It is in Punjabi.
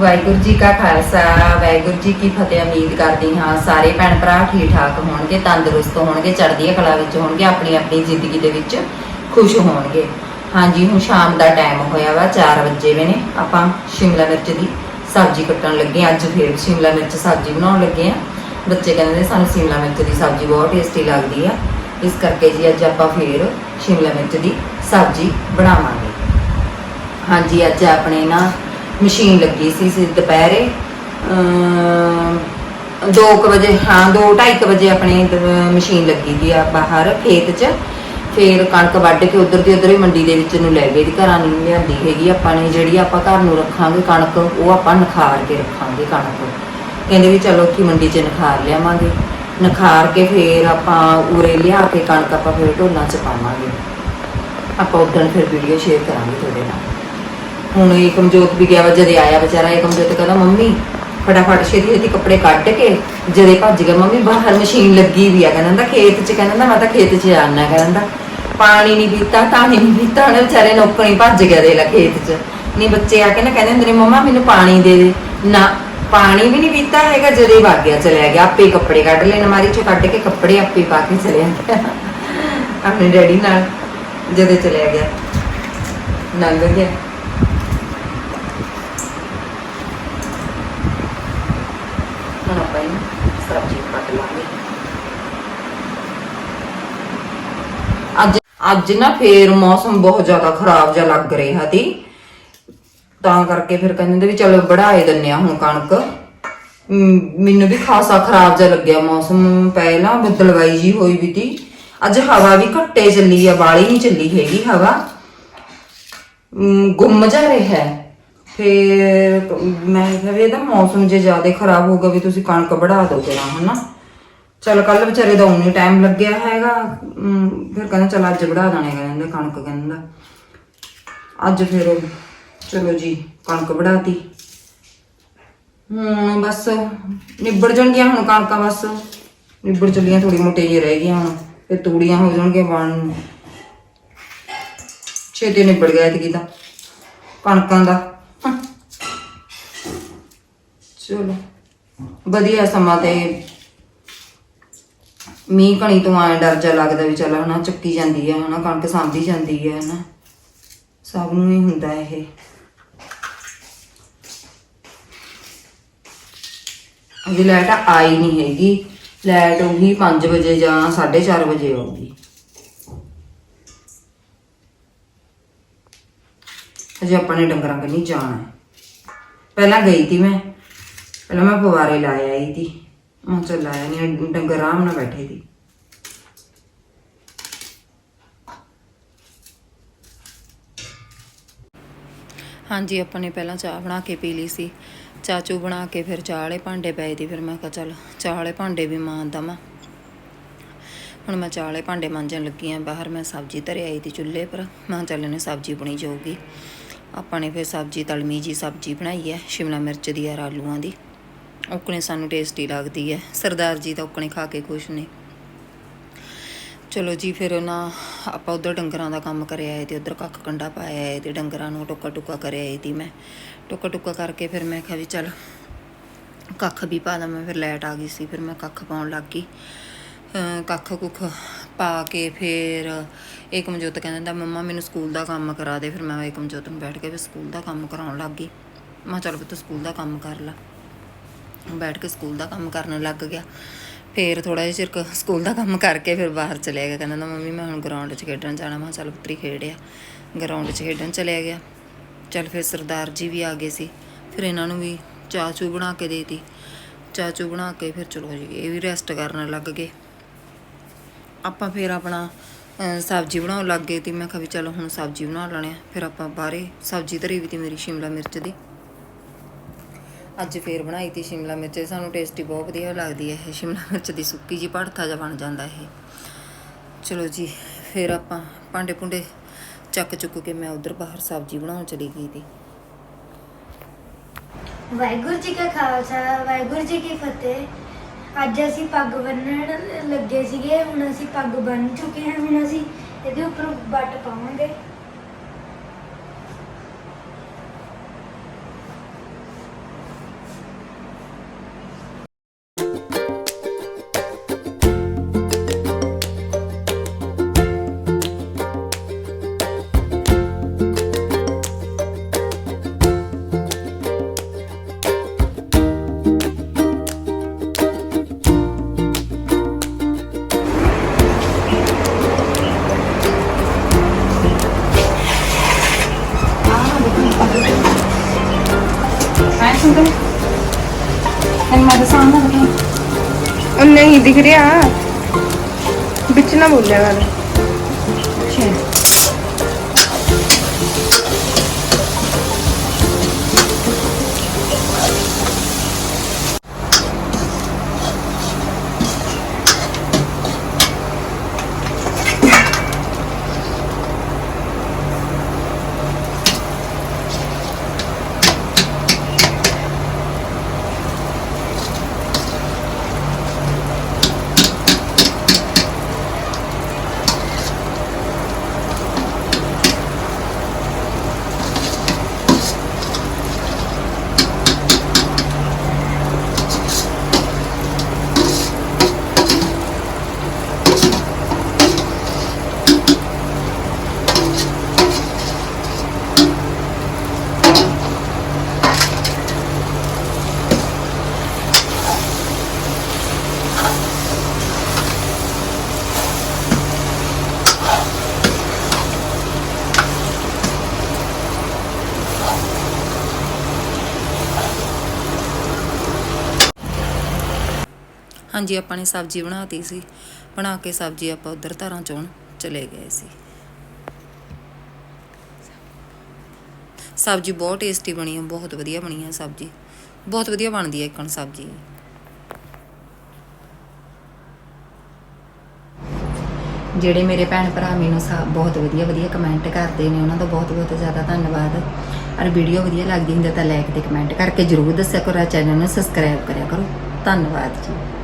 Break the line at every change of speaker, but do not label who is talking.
ਵਾਹਿਗੁਰੂ ਜੀ ਕਾ ਖਾਲਸਾ, ਵਾਹਿਗੁਰੂ ਜੀ ਕੀ ਫਤਿਹ, ਉਮੀਦ ਕਰਦੀ ਹਾਂ ਸਾਰੇ ਭੈਣ ਭਰਾ ਠੀਕ ਠਾਕ ਹੋਣਗੇ, ਤੰਦਰੁਸਤ ਹੋਣਗੇ ਚੜ੍ਹਦੀ ਕਲਾ ਵਿੱਚ ਹੋਣਗੇ, ਆਪਣੀ ਆਪਣੀ ਜ਼ਿੰਦਗੀ ਦੇ ਵਿੱਚ ਖੁਸ਼ ਹੋਣਗੇ। ਹਾਂਜੀ, ਹੁਣ ਸ਼ਾਮ ਦਾ ਟਾਈਮ ਹੋਇਆ ਵਾ 4 ਵਜੇ ਵੇ ਨੇ। ਆਪਾਂ ਸ਼ਿਮਲਾ ਮਿਰਚ ਦੀ ਸਬਜ਼ੀ ਕੱਟਣ ਲੱਗੇ ਅੱਜ ਫੇਰ ਸ਼ਿਮਲਾ ਮਿਰਚ ਸਬਜ਼ੀ ਬਣਾਉਣ ਲੱਗੇ ਆ ਬੱਚੇ ਕਹਿੰਦੇ ਸਾਨੂੰ ਸ਼ਿਮਲਾ ਮਿਰਚ ਦੀ ਸਬਜ਼ੀ ਬਹੁਤ ਟੇਸਟੀ ਲੱਗਦੀ ਆ। ਇਸ ਕਰਕੇ ਜੀ ਅੱਜ ਆਪਾਂ ਫੇਰ ਸ਼ਿਮਲਾ ਮਿਰਚ ਦੀ ਸਬਜ਼ੀ ਬਣਾਵਾਂਗੇ। ਹਾਂਜੀ, ਅੱਜ ਆਪਣੇ ਨਾ ਮਸ਼ੀਨ ਲੱਗੀ ਸੀ ਸੀ ਦੁਪਹਿਰੇ। 2 ਵਜੇ, ਹਾਂ 2:30 ਵਜੇ ਆਪਣੇ ਦ- ਮਸ਼ੀਨ ਲੱਗੀ ਦੀ ਆ ਬਾਹਰ, ਖੇਤ 'ਚ। ਫੇਰ ਕਣਕ ਵੱਢ ਕੇ ਉਧਰ ਦੀ ਉਧਰ ਹੀ ਮੰਡੀ ਦੇ ਵਿੱਚ ਨੂੰ ਲੈ ਗਏ ਦੀ, ਘਰਾਂ ਨੂੰ ਲਿਆਂਦੀ ਹੈਗੀ। ਆਪਾਂ ਨੇ ਜਿਹੜੀ ਆਪਾਂ ਘਰ ਨੂੰ ਰੱਖਾਂਗੇ ਕਣਕ, ਉਹ ਆਪਾਂ ਨਖਾਰ ਕੇ ਰੱਖਾਂਗੇ ਕਣਕ। ਕਹਿੰਦੇ ਵੀ ਚਲੋ ਕਿ ਮੰਡੀ 'ਚ ਨਖਾਰ ਲਿਆਵਾਂਗੇ। ਨਖਾਰ ਕੇ ਫੇਰ ਆਪਾਂ ਉਰੇ ਲਿਆ ਕੇ ਕਣਕ ਆਪਾਂ ਫੇਰ ਢੋਲਾਂ 'ਚ ਪਾਵਾਂਗੇ। ਆਪਾਂ ਉਦੋਂ ਫਿਰ ਵੀਡੀਓ ਸ਼ੇਅਰ ਕਰਾਂਗੇ ਤੁਹਾਡੇ ਨਾਲ। ਹੁਣ ਇਹ ਕਮਜੋਤ ਵੀ ਗਿਆ ਵਾ, ਜਦੇ ਆਇਆ ਵਿਚਾਰਾ, ਇਹ ਕਮਜੋਤ ਕਹਿੰਦਾ, ਮੰਮੀ, ਫਟਾਫਟ ਛੇਤੀ ਛੇਤੀ ਕੱਪੜੇ ਕੱਢ ਕੇ ਜਦੇ ਭੱਜ ਗਿਆ, ਮੰਮੀ, ਬਾਹਰ ਮਸ਼ੀਨ ਲੱਗੀ ਵੀ ਆ। ਕਹਿੰਦਾ ਖੇਤ 'ਚ, ਕਹਿੰਦਾ ਮੈਂ ਤਾਂ ਖੇਤ 'ਚ ਜਾਣਾ ਕਹਿੰਦਾ ਪਾਣੀ ਨਹੀਂ ਪੀਤਾ ਪਾਣੀ ਨਹੀਂ ਪੀਤਾ, ਉਹਨੇ ਵਿਚਾਰੇ ਨੌਕਰੀ ਭੱਜ ਗਿਆ ਦੇ ਲਾ ਖੇਤ 'ਚ। ਨਹੀਂ, ਬੱਚੇ ਆ ਕੇ ਨਾ ਕਹਿੰਦੇ ਹੁੰਦੇ ਨੇ, ਮੰਮਾ, ਮੈਨੂੰ ਪਾਣੀ ਦੇ ਦੇ। ਨਾ, ਪਾਣੀ ਵੀ ਨਹੀਂ ਪੀਤਾ ਹੈਗਾ, ਜਦੇ ਹੀ ਗਿਆ, ਚਲਿਆ ਗਿਆ। ਆਪੇ ਕੱਪੜੇ ਕੱਢ ਲੈਣ, ਮਾਰੀ 'ਚੋਂ ਕੱਢ ਕੇ ਕੱਪੜੇ ਆਪੇ ਪਾ ਕੇ ਚਲਿਆ ਗਿਆ। ਆਪਣੇ ਡੈਡੀ ਨਾਲ, ਜਦੇ ਚਲਿਆ ਗਿਆ। ਲੰਘ ਗਿਆ ਹੁਣ ਆਪਾਂ ਇਹਨੂੰ ਸਬਜ਼ੀ ਕੱਟ ਲਾਂਗੇ ਅੱਜ ਅੱਜ ਨਾ ਫੇਰ ਮੌਸਮ ਬਹੁਤ ਜ਼ਿਆਦਾ ਖਰਾਬ ਜਿਹਾ ਲੱਗ ਰਿਹਾ ਸੀ ਤਾਂ ਕਰਕੇ ਫਿਰ ਕਹਿੰਦੇ ਵੀ ਚਲੋ ਵਢਾਏ ਦਿੰਨੇ ਆ ਹੁਣ ਕਣਕ। ਮੈਨੂੰ ਵੀ ਖਾਸਾ ਖਰਾਬ ਜਿਹਾ ਲੱਗਿਆ ਮੌਸਮ ਪਹਿਲਾਂ ਬੱਦਲਵਾਈ ਜੀ ਹੋਈ ਵੀ ਤੀ। ਅੱਜ ਹਵਾ ਵੀ ਘੱਟੇ ਚੱਲੀ ਆ, ਬਾਲੀ ਨਹੀਂ ਚੱਲੀ ਹੈਗੀ ਹਵਾ। ਗੁੰਮ ਜਾ ਰਿਹਾ। ਹੈ ਫੇਰ ਮੈਂ ਕਿਹਾ ਵੀ ਇਹਦਾ ਮੌਸਮ ਜੇ ਜ਼ਿਆਦਾ ਖਰਾਬ ਹੋਊਗਾ ਵੀ ਤੁਸੀਂ ਕਣਕ ਵਢਾ ਦਿਓ ਕਿਰਾ ਹਨਾ? ਚਲ ਕੱਲ ਵਿਚਾਰੇ ਦਾ ਉਨੀ ਟਾਈਮ ਲੱਗਿਆ ਹੈਗਾ। ਮ, ਫਿਰ ਕਹਿੰਦਾ ਚਲ ਅੱਜ ਵਢਾ ਦਾਣੇ ਕਹਿੰਦਾ ਕਣਕ ਕਹਿੰਦਾ। ਅੱਜ ਫਿਰ ਚਲੋ ਜੀ ਕਣਕ ਵਢਾਤੀ ਹੁਣ ਬਸ ਨਿਬੜ ਜਾਣਗੀਆਂ ਹੁਣ ਕਣਕਾਂ ਬਸ। ਨਿਬੜ ਚੱਲੀਆਂ ਥੋੜੀ ਮੋਟੇ ਜਿਹੀ ਰਹਿ ਗਈਆਂ ਹੁਣ ਫਿਰ ਤੂੜੀਆਂ ਹੋ ਜਾਣਗੀਆਂ ਬਣ ਨੂੰ। ਛੇਤੀ ਨਿਬੜ ਗਿਆ ਇਤਕੀ ਤਾਂ ਕਣਕਾਂ ਦਾ। ਚਲੋ। ਵਧੀਆ ਸਮਾਂ ਤੇ ਮੀਂਹ ਕਣੀ ਤੋਂ ਆਏ ਡਰ ਜਾ ਲੱਗਦਾ ਵੀ ਚੱਲ ਹਨਾ, ਚੱਕੀ ਜਾਂਦੀ ਹੈ ਹਨਾ, ਕਣਕ ਸਾਂਭੀ ਜਾਂਦੀ ਹੈ ਹਨਾ। ਸਭ ਨੂੰ ਹੀ ਹੁੰਦਾ ਇਹ। ਅਜੇ ਲਾਈਟ ਆਈ ਨਹੀਂ ਹੈਗੀ। ਲਾਈਟ ਉਹੀ 5 ਵਜੇ ਜਾਂ 4:30 ਵਜੇ ਆਊਗੀ ਅਜੇ ਆਪਾਂ ਨੇ ਡੰਗਰਾਂ ਕੰਨੀ ਜਾਣਾ ਹੈ। ਪਹਿਲਾਂ ਗਈ ਤੀ ਮੈਂ। ਪਹਿਲਾਂ ਮੈਂ ਫਵਾਰੇ ਲਾਇਆ ਆਈ ਤੀ। ਮੈਂ ਚੱਲ ਆਇਆ ਨਹੀਂ ਡੰਗਰ ਆਰਾਮ ਨਾਲ ਬੈਠੇ ਸੀ
ਹਾਂਜੀ, ਆਪਾਂ ਨੇ ਪਹਿਲਾਂ ਚਾਹ ਬਣਾ ਕੇ ਪੀ ਲਈ ਸੀ। ਚਾਚੂ ਬਣਾ ਕੇ ਫਿਰ ਚਾਹ ਵਾਲੇ ਭਾਂਡੇ ਪਏ ਦੀ ਫਿਰ ਮੈਂ ਕਿਹਾ ਚੱਲ ਚਾਹ ਵਾਲੇ ਭਾਂਡੇ ਵੀ ਮਾਂ ਦਵਾਂ। ਹੁਣ ਮੈਂ ਚਾਹ ਵਾਲੇ ਭਾਂਡੇ ਮਾਂਜਣ ਲੱਗੀ ਆ ਬਾਹਰ ਮੈਂ ਸਬਜ਼ੀ ਧਰਿ ਆਈ ਦੀ ਚੁੱਲ੍ਹੇ ਪਰ। ਮੈਂ ਕਿਹਾ ਚੱਲ ਇਹਨੇ ਸਬਜ਼ੀ ਬਣੀ ਜਾਊਗੀ। ਆਪਾਂ ਨੇ ਫਿਰ ਸਬਜ਼ੀ, ਤਲਮੀ ਜੀ ਸਬਜ਼ੀ ਬਣਾਈ ਹੈ, ਸ਼ਿਮਲਾ ਮਿਰਚ ਦੀ ਔਰ ਆਲੂਆਂ ਦੀ। ਉਕਣੇ ਸਾਨੂੰ ਟੇਸਟੀ ਲੱਗਦੀ ਹੈ। ਸਰਦਾਰ ਜੀ ਤਾਂ ਉਕਣੇ ਖਾ ਕੇ ਖੁਸ਼ ਨੇ। ਚਲੋ ਜੀ, ਫਿਰ ਨਾ ਆਪਾਂ ਉਧਰ ਡੰਗਰਾਂ ਦਾ ਕੰਮ ਕਰਿਆ ਆਏ ਤੇ ਉਧਰ ਕੱਖ ਕੰਡਾ ਪਾਇਆ ਆਏ ਤੇ ਡੰਗਰਾਂ ਨੂੰ ਟੋਕਾ ਟੁਕਾ ਕਰਿਆ ਏ ਤੀ ਮੈਂ। ਟੋਕਾ ਟੁਕਾ ਕਰਕੇ ਫਿਰ ਮੈਂ ਕਿਹਾ ਵੀ ਚੱਲ ਕੱਖ ਵੀ ਪਾ ਦਾਂ ਮੈਂ, ਫਿਰ ਲਾਈਟ ਆ ਗਈ ਸੀ, ਫਿਰ ਮੈਂ ਕੱਖ ਪਾਉਣ ਲੱਗ ਗਈ। ਕੱਖ ਕੁੱਖ ਪਾ ਕੇ ਫਿਰ ਏਕਮਜੋਤ ਕਹਿੰਦਾ ਮੰਮਾ, ਮੈਨੂੰ ਸਕੂਲ ਦਾ ਕੰਮ ਕਰਾ ਦੇ। ਫਿਰ ਮੈਂ ਏਕਮਜੋਤ ਨੂੰ ਬੈਠ ਕੇ ਵੀ ਸਕੂਲ ਦਾ ਕੰਮ ਕਰਾਉਣ ਲੱਗ ਗਈ। ਮੈਂ ਕਿਹਾ, ਚੱਲ ਪੁੱਤ, ਸਕੂਲ ਦਾ ਕੰਮ ਕਰ ਲਾ। ਬੈਠ ਕੇ ਸਕੂਲ ਦਾ ਕੰਮ ਕਰਨ ਲੱਗ ਗਿਆ। ਫਿਰ ਥੋੜਾ ਜਿਹਾ ਚਿਰ ਸਕੂਲ ਦਾ ਕੰਮ ਕਰਕੇ ਫਿਰ ਬਾਹਰ ਚਲਿਆ ਗਿਆ। ਕਹਿੰਦਾ ਨਾ ਮੰਮੀ, ਮੈਂ ਹੁਣ ਗਰਾਊਂਡ 'ਚ ਖੇਡਣ ਜਾਣਾ। ਮੈਂ ਕਿਹਾ, ਚੱਲ ਪੁੱਤਰੀ ਖੇਡਿਆ ਗਰਾਊਂਡ 'ਚ ਖੇਡਣ ਚਲਿਆ ਗਿਆ। ਚੱਲ ਫਿਰ ਸਰਦਾਰ ਜੀ ਵੀ ਆ ਗਏ ਸੀ। ਫਿਰ ਇਹਨਾਂ ਨੂੰ ਵੀ ਚਾਹ ਚੂ ਬਣਾ ਕੇ ਦੇਤੀ। ਚਾਹ ਚੂ ਬਣਾ ਕੇ ਫਿਰ ਚਲੋ ਜੀ, ਇਹ ਵੀ ਰੈਸਟ ਕਰਨ ਲੱਗ ਗਏ। ਆਪਾਂ ਫਿਰ ਆਪਣਾ ਸਬਜ਼ੀ ਬਣਾਉਣ ਲੱਗ ਗਏ ਤੇ ਮੈਂ ਕਿਹਾ ਵੀ ਚਲੋ ਹੁਣ ਸਬਜ਼ੀ ਬਣਾ ਲੈਣੇ ਆ। ਫਿਰ ਆਪਾਂ ਬਾਹਰੇ ਸਬਜ਼ੀ ਧਰੀ ਵੀ ਤੀ ਮੇਰੀ ਸ਼ਿਮਲਾ ਮਿਰਚ ਦੀ। ਅੱਜ ਫੇਰ ਬਣਾਈ ਤੀ ਸ਼ਿਮਲਾ ਮਿਰਚ। ਸਾਨੂੰ ਟੇਸਟੀ ਬਹੁਤ ਵਧੀਆ ਲੱਗਦੀ ਹੈ ਇਹ ਸ਼ਿਮਲਾ ਮਿਰਚ ਦੀ। ਸੁੱਕੀ ਜੀ ਭੜਥਾ ਜਿਹਾ ਬਣ ਜਾਂਦਾ ਇਹ। ਚਲੋ ਜੀ, ਫਿਰ ਆਪਾਂ ਭਾਂਡੇ ਭੁੰਡੇ ਚੱਕ ਚੁੱਕ ਕੇ ਮੈਂ ਉਧਰ ਬਾਹਰ ਸਬਜ਼ੀ ਬਣਾਉਣ ਚਲੀ ਗਈ ਤੀ।
ਵਾਹਿਗੁਰੂ ਜੀ ਕਾ ਖਾਲਸਾ, ਵਾਹਿਗੁਰੂ ਜੀ ਕੀ ਫਤਿਹ। ਅੱਜ ਅਸੀਂ ਪੱਗ ਬੰਨਣ ਲੱਗੇ ਸੀਗੇ, ਹੁਣ ਅਸੀਂ ਪੱਗ ਬੰਨ ਚੁੱਕੇ ਹਾਂ, ਹੁਣ ਅਸੀਂ ਇਹਦੇ ਉੱਪਰ ਬੱਟ ਪਾਵਾਂਗੇ।
ਸੁਣਦੇ ਐਨ ਮੈਂ ਦੱਸਾਂ ਨਾ ਕਿ।
ਉਹ ਨਹੀਂ ਦਿਖ ਰਿਹਾ। ਵਿੱਚ ਨਾ ਬੋਲਿਆ ਕਰ।
ਹਾਂਜੀ, ਆਪਾਂ ਨੇ ਸਬਜ਼ੀ ਬਣਾਤੀ ਸੀ। ਬਣਾ ਕੇ ਸਬਜ਼ੀ ਆਪਾਂ ਉਧਰ ਧਾਰਾਂ ਚੋਣ ਚਲੇ ਗਏ ਸੀ। ਸਬਜ਼ੀ ਬਹੁਤ ਟੇਸਟੀ ਬਣੀ ਹੈ ਬਹੁਤ ਵਧੀਆ ਬਣੀ ਹੈ ਸਬਜ਼ੀ। ਬਹੁਤ ਵਧੀਆ ਬਣਦੀ ਹੈ ਇੱਕਣ ਸਬਜ਼ੀ।
ਜਿਹੜੇ ਮੇਰੇ ਭੈਣ ਭਰਾ ਮੈਨੂੰ ਬਹੁਤ ਵਧੀਆ ਵਧੀਆ ਕਮੈਂਟ ਕਰਦੇ ਨੇ, ਉਹਨਾਂ ਦਾ ਬਹੁਤ ਬਹੁਤ ਜ਼ਿਆਦਾ ਧੰਨਵਾਦ। ਔਰ ਵੀਡੀਓ ਵਧੀਆ ਲੱਗਦੀ ਹੁੰਦੀ ਤਾਂ ਲਾਈਕ ਤੇ ਕਮੈਂਟ ਕਰਕੇ ਜਰੂਰ ਦੱਸਿਆ ਕਰੋ ਚੈਨਲ ਨੂੰ ਸਬਸਕ੍ਰਾਈਬ ਕਰਿਆ ਕਰੋ। ਧੰਨਵਾਦ ਜੀ।